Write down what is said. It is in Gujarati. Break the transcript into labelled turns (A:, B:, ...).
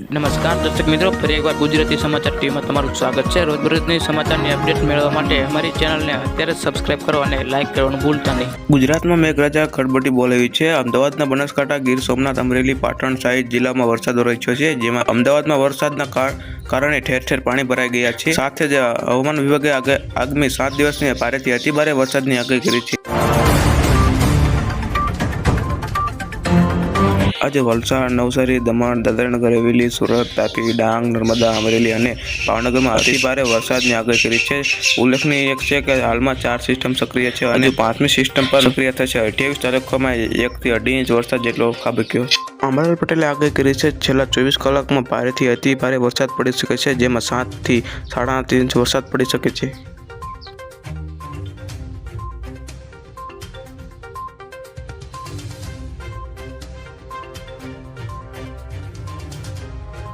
A: નમસ્કાર, દર્શક મિત્રો, ફરી એકવાર ગુજરાતી સમાચાર ટીવીમાં તમારું સ્વાગત છે. રોજબરોજની સમાચારની અપડેટ મેળવવા માટે અમારી ચેનલને અત્યારે સબસ્ક્રાઇબ કરો અને લાઇક કરવાનું ભૂલતા નહીં.
B: ગુજરાતમાં મેઘરાજા ખડબડી બોલાવી છે. અમદાવાદના બનાસકાંઠા ગીર સોમનાથ અમરેલી પાટણ સહિત જિલ્લામાં વરસાદ વરસ્યો છે, જેમાં અમદાવાદમાં વરસાદના કારણે ઠેર ઠેર પાણી ભરાઈ ગયા છે. સાથે જ હવામાન વિભાગે આગે- આગામી સાત દિવસની ભારેથી અતિભારે વરસાદની આગાહી કરી છે. આજે વલસાડ નવસારી દમણ દાદરાનગર હવેલી સુરત તાપી ડાંગ નર્મદા અમરેલી અને ભાવનગરમાં અતિભારે વરસાદની આગાહી કરી છે. ઉલ્લેખનીય એક છે કે હાલમાં ચાર સિસ્ટમ સક્રિય છે અને પાંચમી સિસ્ટમ પર સક્રિય થશે. અઠ્યાવીસ તારીખોમાં એકથી અઢી ઇંચ વરસાદ જેટલો ખાબક્યો. અમરાલ પટેલે આગાહી કરી છે છેલ્લા ચોવીસ કલાકમાં ભારેથી અતિ ભારે વરસાદ પડી શકે છે જેમાં સાતથી સાડા આઠ ઇંચ વરસાદ પડી શકે છે.